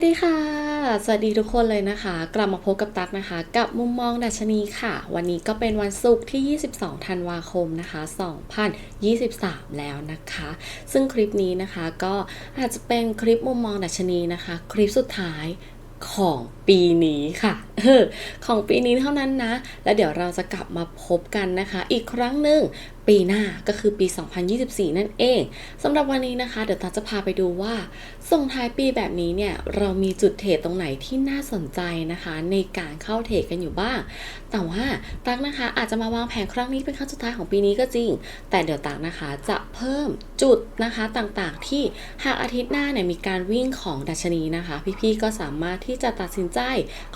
สวัสดีค่ะ สวัสดีทุกคนเลยนะคะ กลับมาพบกับตั๊กนะคะ กับมุมมองดัชนีค่ะ วันนี้ก็เป็นวันศุกร์ที่ 22 ธันวาคมนะคะ 2023 แล้วนะคะ ซึ่งคลิปนี้นะคะก็อาจจะเป็นคลิปมุมมองดัชนีนะคะ คลิปสุดท้ายของปีนี้ค่ะออของปีนี้เท่านั้นนะ แล้วเดี๋ยวเราจะกลับมาพบกันนะคะ อีกครั้งหนึ่ง ปีหน้าก็คือปี 2024 นั่นเองสำหรับวันนี้นะคะ เดี๋ยวตาจะพาไปดูว่า ส่งท้ายปีแบบนี้เนี่ย เรามีจุดเทรดตรงไหนที่น่าสนใจนะคะ ในการเข้าเทรดกันอยู่บ้าง แต่ว่าตักนะคะ อาจจะมาวางแผนครั้งนี้เป็นครั้งสุดท้ายของปีนี้ก็จริง แต่เดี๋ยวตักนะคะจะเพิ่มจุดนะคะต่างๆ ที่หากอาทิตย์หน้าเนี่ยมีการวิ่งของดัชนีนะคะ พี่ๆก็สามารถที่จะตัดสินใจ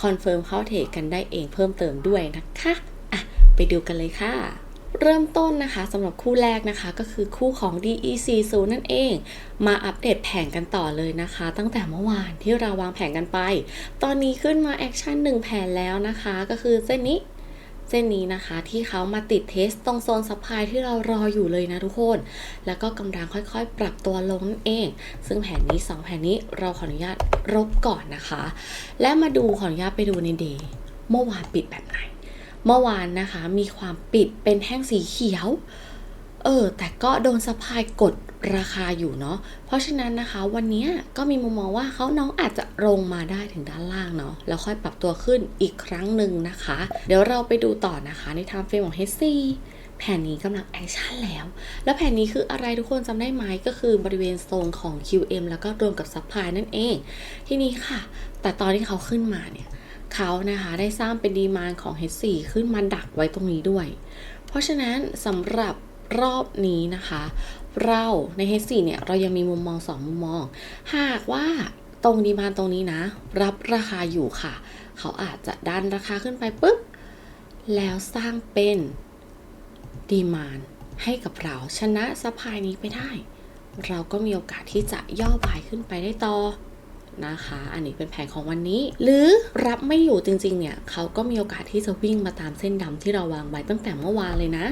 คอนเฟิร์มเข้าเทรดกันได้เองเพิ่มเติมด้วยนะคะอะไปดูกันเลยค่ะ เริ่มต้นนะคะสำหรับคู่แรกนะคะก็คือคู่ของ DE40 นั่นเอง มาอัปเดตแผนกันต่อเลยนะคะ ตั้งแต่เมื่อวานที่เราวางแผนกันไป ตอนนี้ขึ้นมาแอคชั่น1แผนแล้วนะคะ ก็คือเส้นนี้เส้นนี้นะคะที่เขามาติดเทสตรงโซนซัพพลายที่เรารออยู่เลยนะทุกคน แล้วก็กำลังค่อยๆ ปรับตัวลงนั่นเอง ซึ่งแผนนี้ 2 แผนนี้เราขออนุญาตรบก่อนนะคะ และมาดูขออนุญาตไปดูในเดย์เมื่อวานปิดแบบไหน เมื่อวานนะคะ มีความปิดเป็นแท่งสีเขียว เออ แต่ก็โดนสะพายกดราคาอยู่เนาะ เพราะฉะนั้นนะคะ วันนี้ก็มีมุมมองว่าเขาน้องอาจจะลงมาได้ถึงด้านล่างเนาะ แล้วค่อยปรับตัวขึ้นอีกครั้งหนึ่งนะคะ เดี๋ยวเราไปดูต่อนะคะ ในทางเฟรมของ HC แผนนี้กำลังแอคชั่นแล้ว แล้วแผนนี้คืออะไรทุกคนจำได้ไหมก็คือบริเวณโซนของ QM แล้วก็รวมกับซัพพลายนั่นเอง ที่นี้ค่ะ แต่ตอนที่เขาขึ้นมาเนี่ย เขานะคะได้สร้างเป็นดีมานของ H4 ขึ้นมาดักไว้ตรงนี้ด้วย เพราะฉะนั้นสำหรับรอบนี้นะคะ เราใน H4 เนี่ยเรายังมีมุมมอง 2 มุมมอง หากว่าตรงดีมานตรงนี้นะ รับราคาอยู่ค่ะ เขาอาจจะดันราคาขึ้นไปปุ๊บ แล้วสร้างเป็นดีมานให้กับเราชนะสะพายนี้ไปได้ เราก็มีโอกาสที่จะย่อบายขึ้นไปได้ต่อ นะคะ อันนี้เป็นแผนของวันนี้ หรือรับไม่อยู่จริงๆ เนี่ยเขาก็มีโอกาสที่จะวิ่งมาตามเส้นดำที่เราวางไว้ตั้งแต่เมื่อวานเลยนะ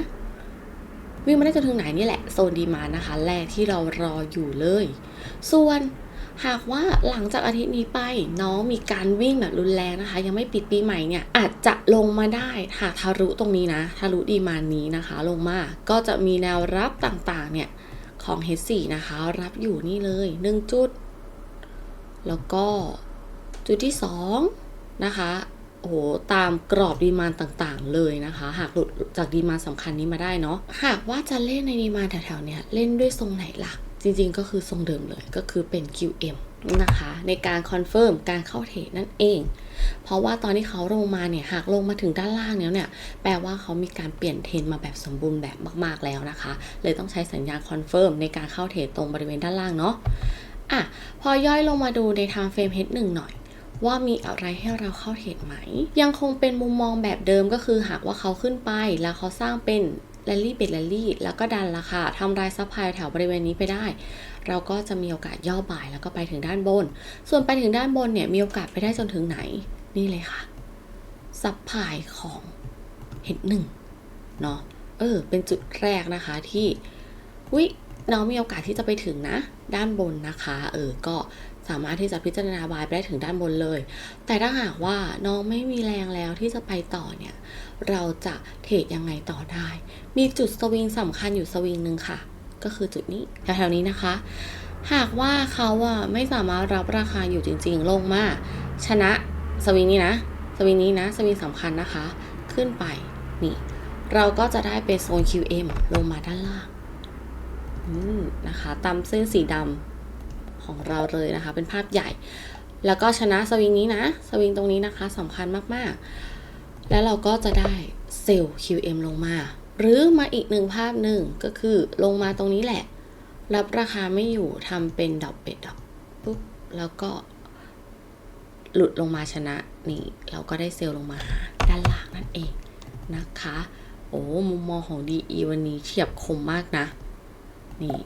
วิ่งมาได้จนถึงไหนนี่แหละโซนดีมานะคะ แรกที่เรารออยู่เลย ส่วนหากว่าหลังจากอาทิตย์นี้ไปน้องมีการวิ่งแบบรุนแรงนะคะ ยังไม่ปิดปีใหม่เนี่ยอาจจะลงมาได้หากทะลุตรงนี้นะทะลุดีมานี้นะคะ ลงมาก็จะมีแนวรับต่างๆเนี่ยของ H4 นะคะ รับอยู่นี่เลย1จุด แล้วก็จุดที่2นะคะโอ้โหตามกรอบดีมานต่างๆ เลยนะคะ หากหลุดจากดีมานสำคัญนี้มาได้เนาะหากว่าจะเล่นในดีมานแถวๆเนี้ยเล่นด้วยทรงไหนล่ะจริงๆก็คือทรงเดิมเลยก็คือเป็น QM นะคะในการคอนเฟิร์มการเข้าเทรดนั่นเอง เพราะว่าตอนที่เขาลงมาเนี่ยหากลงมาถึงด้านล่างแล้วเนี่ย แปลว่าเขามีการเปลี่ยนเทรนมาแบบสมบูรณ์แบบมากๆแล้วนะคะ เลยต้องใช้สัญญาณคอนเฟิร์มในการเข้าเทรดตรงบริเวณด้านล่างเนาะ อะพอย่อยลงมาดูในทางเฟรม H1 หน่อย ว่ามีอะไรให้เราเข้าเทรดไหม ยังคงเป็นมุมมองแบบเดิมก็คือหากว่าเขาขึ้นไปแล้วเขาสร้างเป็นแรลลี่เบดแรลลี่ แล้วก็ดันราคาทำลายซัพพลายแถวบริเวณนี้ไปได้ เราก็จะมีโอกาสย่อบ่ายแล้วก็ไปถึงด้านบน ส่วนไปถึงด้านบนเนี่ยมีโอกาสไปได้จนถึงไหน นี่เลยค่ะซัพพลายของ H1 เนาะเออเป็นจุดแรกนะคะที่วิ น้องมีโอกาสที่จะไปถึงนะ ด้านบนนะคะ เออ ก็สามารถที่จะพิจารณาบายไปได้ถึงด้านบนเลย แต่ถ้าหากว่าน้องไม่มีแรงแล้วที่จะไปต่อเนี่ย เราจะเทรดยังไงต่อได้ มีจุดสวิงสำคัญอยู่สวิงหนึ่งค่ะ ก็คือจุดนี้แถวๆนี้นะคะ หากว่าเขาอะไม่สามารถรับราคาอยู่จริง ๆ ลงมา ชนะสวิงนี้นะ สวิงนี้นะ สวิงสำคัญนะคะ ขึ้นไป นี่ เราก็จะได้เป็นโซน QM ลงมาด้านล่าง นะคะตามเส้นสีดำของเราเลยนะคะ เป็นภาพใหญ่ แล้วก็ชนะสวิงนี้นะ สวิงตรงนี้นะคะสำคัญมากๆ แล้วเราก็จะได้เซลล์ QM ลงมา หรือมาอีกหนึ่งภาพหนึ่งก็คือลงมาตรงนี้แหละ รับราคาไม่อยู่ทำเป็นดอกเป็ดดอกปุ๊บแล้วก็หลุดลงมาชนะนี่เราก็ได้เซลล์ลงมาด้านล่างนั่นเองนะคะ โอ้มุมมองของ DE วันนี้เฉียบคมมากนะ นี่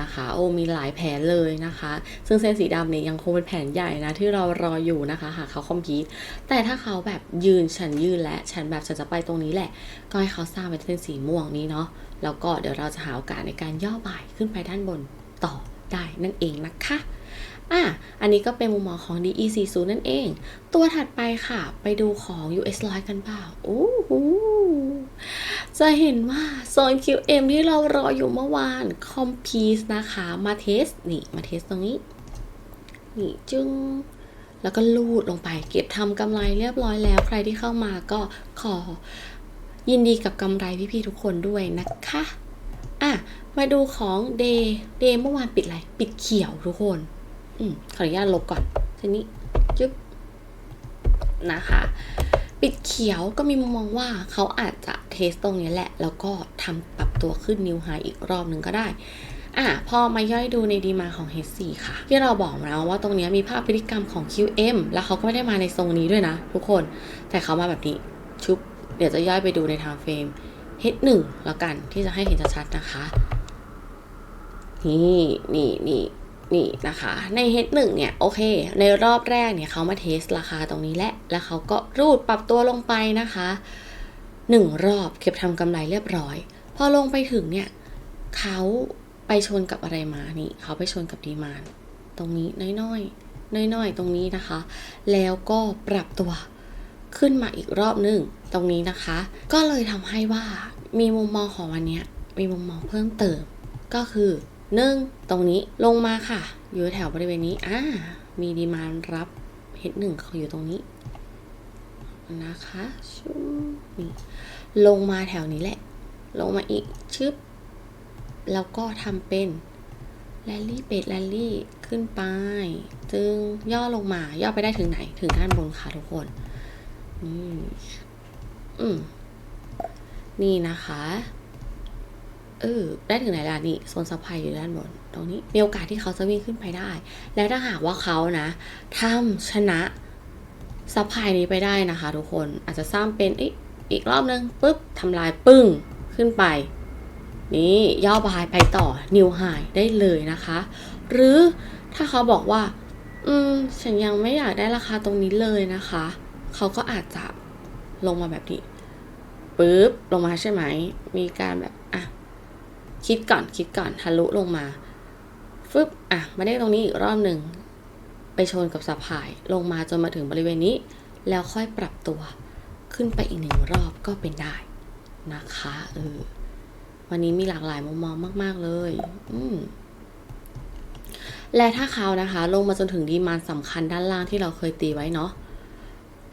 นะคะโอ้มีหลายแผนเลยนะคะ ซึ่งเส้นสีดำเนี่ยยังคงเป็นแผนใหญ่นะที่เรารออยู่นะคะ หากเขาคอมพิวแต่ถ้าเขาแบบยืนฉันยืนและฉันแบบฉันจะไปตรงนี้แหละ ก็ให้เขาสร้างเป็นเส้นสีม่วงนี้เนาะแล้วก็เดี๋ยวเราจะหาโอกาสในการย่อบ่ายขึ้นไปด้านบนต่อได้นั่นเองนะคะอะอันนี้ก็เป็นมุมมองของ DE40 นั่นเอง ตัวถัดไปค่ะ ไปดูของ US 100 กันเปล่าโอ้โห จะเห็นว่าโซน QM ที่เรารออยู่เมื่อวานคอมพีสนะคะ มาเทส นี่ มาเทสตรงนี้ นี่จึงแล้วก็ลูดลงไป เก็บทำกำไรเรียบร้อยแล้ว ใครที่เข้ามาก็ขอยินดีกับกำไรพี่ๆทุกคนด้วยนะคะ อะ มาดูของเดย์เดย์เมื่อวานปิดอะไร ปิดเขียวทุกคน อืมขออนุญาตลบก่อนทีนี้จึ๊บนะคะ ปิดเขียวก็มีมุมมองว่าเขาอาจจะเทสตรงนี้แหละ แล้วก็ทำปรับตัวขึ้นนิวไฮอีกรอบหนึ่งก็ได้อะพอมาย่อยดูในดีมาของ H4 ค่ะ ที่เราบอกแล้วว่าตรงนี้มีภาพพฤติกรรมของ QM แล้วเขาก็ไม่ได้มาในทรงนี้ด้วยนะ ทุกคนแต่เขามาแบบนี้ชุบ เดี๋ยวจะย่อยไปดูในทางเฟรม H1 แล้วกันที่จะให้เห็นชัดๆนะคะ นี่นี่นี่ นี่นะคะ ใน H1 เนี่ยโอเค ในรอบแรกเนี่ยเขามาเทสราคาตรงนี้แหละ แล้วเขาก็รูดปรับตัวลงไปนะคะหนึ่งรอบเก็บทำกำไรเรียบร้อย พอลงไปถึงเนี่ยเขาไปชนกับอะไรมานี่เขาไปชนกับดีมานตรงนี้น้อยๆน้อยๆตรงนี้นะคะ แล้วก็ปรับตัวขึ้นมาอีกรอบหนึ่งตรงนี้นะคะ ก็เลยทำให้ว่ามีมุมมองของวันนี้มีมุมมองเพิ่มเติมก็คือ หนึ่งตรงนี้ลงมาค่ะ อยู่แถวบริเวณนี้อ่ามีดีมานรับเฮดหนึ่งเขาอยู่ตรงนี้นะคะชุบนี่ลงมาแถวนี้แหละ ลงมาอีกชึบแล้วก็ทำเป็นแรลลี่เบดแรลลี่ขึ้นไปจึงย่อลงมาย่อไปได้ถึงไหนถึงด้านบนค่ะทุกคนนี่อืมนี่นะคะ เออได้ถึงไหนล่ะนี่โซนซัพพลายอยู่ด้านบน ตรงนี้มีโอกาสที่เขาจะวิ่งขึ้นไปได้ และถ้าหากว่าเขานะทำชนะซัพพลายนี้ไปได้นะคะ ทุกคนอาจจะสร้างเป็นอ๊ะอีกรอบนึงปุ๊บทำลายปึ้งขึ้นไป นี่ย่อบายไปต่อนิวไฮได้เลยนะคะ หรือถ้าเขาบอกว่า อืม ฉันยังไม่อยากได้ราคาตรงนี้เลยนะคะ เขาก็อาจจะลงมาแบบนี้ปุ๊บลงมาใช่ไหม มีการแบบ อะ คิดก่อนคิดก่อนทะลุลงมาฟึบอะมาได้ตรงนี้อีกรอบหนึ่งไปชนกับสะพายลงมาจนมาถึงบริเวณนี้ แล้วค่อยปรับตัว ขึ้นไปอีกหนึ่งรอบก็เป็นได้นะคะเออวันนี้มีหลากหลายมุมมองมาก ๆ เลย อืมและถ้าเขานะคะ ลงมาจนถึงดีมานสำคัญด้านล่างที่เราเคยตีไว้เนาะ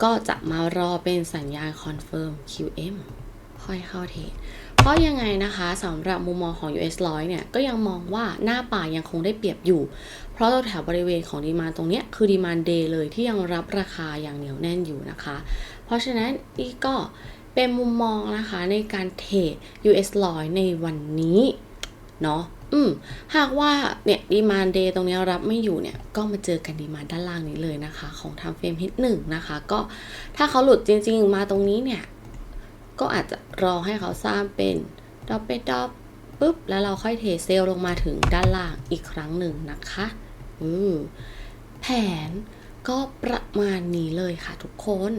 ก็จะมารอเป็นสัญญาณคอนเฟิร์ม QM ค่อยเข้าเทรด เพราะยังไงนะคะสำหรับมุมมองของ US 100เนี่ยก็ยังมองว่าหน้าป่ายังคงได้เปรียบอยู่ เพราะเราแถวบริเวณของดีมานตรงนี้คือดีมานเดย์เลยที่ยังรับราคาอย่างเหนียวแน่นอยู่นะคะ เพราะฉะนั้นนี่ก็เป็นมุมมองนะคะในการเทรด US 100ในวันนี้เนาะอืมหากว่าเนี่ยดีมานเดย์ตรงนี้รับไม่อยู่เนี่ย ก็มาเจอกันดีมานด้านล่างนี้เลยนะคะ ของทางเฟรมฮิตหนึ่งนะคะ ก็ถ้าเขาหลุดจริง ๆ มาตรงนี้เนี่ย ก็อาจจะรอให้เขาสร้างเป็นดอปเปดอปปุ๊บ แล้วเราค่อยเทเซลลงมาถึงด้านล่างอีกครั้งหนึ่งนะคะอือแผนก็ประมาณนี้เลยค่ะทุกคน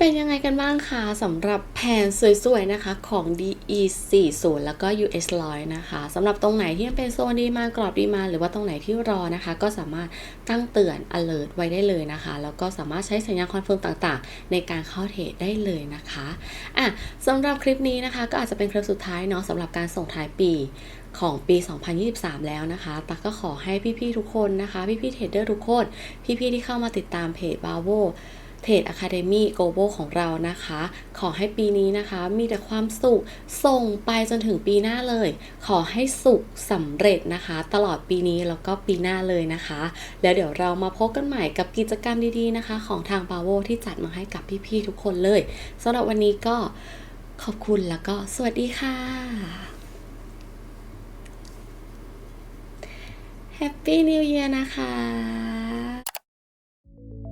เป็นยังไงกันบ้างคะสำหรับแผนสวยๆนะคะของ DE40 แล้วก็ US 100นะคะสำหรับตรงไหนที่ยังเป็นโซนดีมากรอบดีมา หรือว่าตรงไหนที่รอนะคะ ก็สามารถตั้งเตือน alert ไว้ได้เลยนะคะ แล้วก็สามารถใช้สัญญาณคอนเฟิร์มต่างๆ ในการเข้าเทรดได้เลยนะคะอะสำหรับคลิปนี้นะคะ ก็อาจจะเป็นคลิปสุดท้ายเนาะสำหรับการส่งท้ายปีของปี 2023 แล้วนะคะ ตักก็ขอให้พี่ๆทุกคนนะคะ พี่ๆเทรดเดอร์ทุกคน พี่ๆที่เข้ามาติดตามเพจ b a v o เทรด Academy Global ของเรานะคะ ขอให้ปีนี้นะคะ มีแต่ความสุขส่งไปจนถึงปีหน้าเลย ขอให้สุขสำเร็จนะคะ ตลอดปีนี้แล้วก็ปีหน้าเลยนะคะ แล้วเดี๋ยวเรามาพบกันใหม่กับกิจกรรมดีๆนะคะ ของทาง b a v o ที่จัดมาให้กับพี่ๆทุกคนเลยสำหรับวันนี้ก็ขอบคุณแล้วก็สวัสดีค่ะ Happy New Year นะคะ